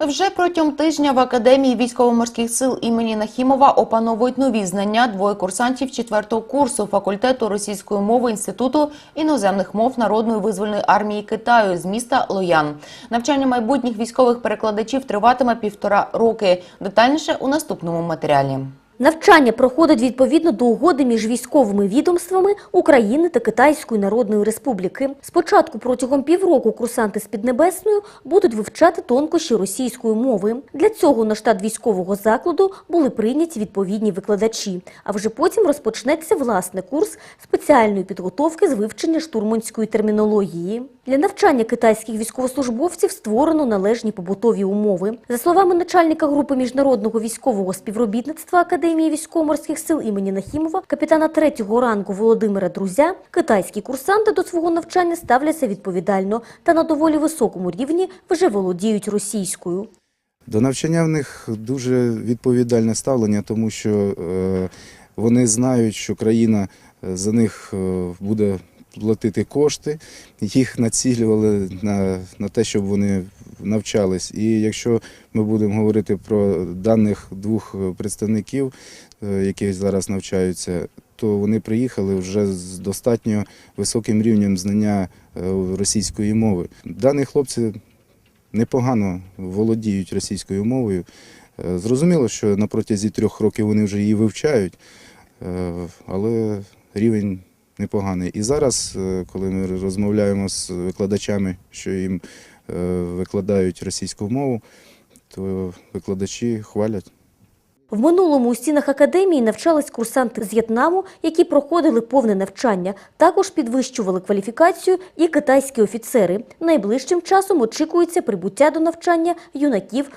Вже протягом тижня в Академії військово-морських сил імені Нахімова опановують нові знання двоє курсантів четвертого курсу факультету російської мови Інституту іноземних мов Народної визвольної армії Китаю з міста Лоян. Навчання майбутніх військових перекладачів триватиме півтора роки. Детальніше у наступному матеріалі. Навчання проходить відповідно до угоди між військовими відомствами України та Китайської Народної Республіки. Спочатку протягом півроку курсанти з Піднебесною будуть вивчати тонкощі російської мови. Для цього на штат військового закладу були прийняті відповідні викладачі, а вже потім розпочнеться власний курс спеціальної підготовки з вивчення штурманської термінології. Для навчання китайських військовослужбовців створено належні побутові умови. За словами начальника групи міжнародного військового співробітництва Академії військово-морських сил імені Нахімова, капітана третього рангу Володимира Друзя, китайські курсанти до свого навчання ставляться відповідально та на доволі високому рівні вже володіють російською. До навчання в них дуже відповідальне ставлення, тому що е, вони знають, що країна е, за них е, буде платити кошти. Їх націлювали на, на те, щоб вони навчались. І якщо ми будемо говорити про даних двох е, представників, е, які зараз навчаються, то вони приїхали вже з достатньо високим рівнем знання е, російської мови. Дані хлопці непогано володіють російською мовою. Зрозуміло, що на протязі трьох років вони вже її вивчають, але рівень непоганий. І зараз, коли ми розмовляємо з викладачами, що їм викладають російську мову, то викладачі хвалять. В минулому у стінах академії навчались курсанти з В'єтнаму, які проходили повне навчання. Також підвищували кваліфікацію і китайські офіцери. Найближчим часом очікується прибуття до навчання юнаків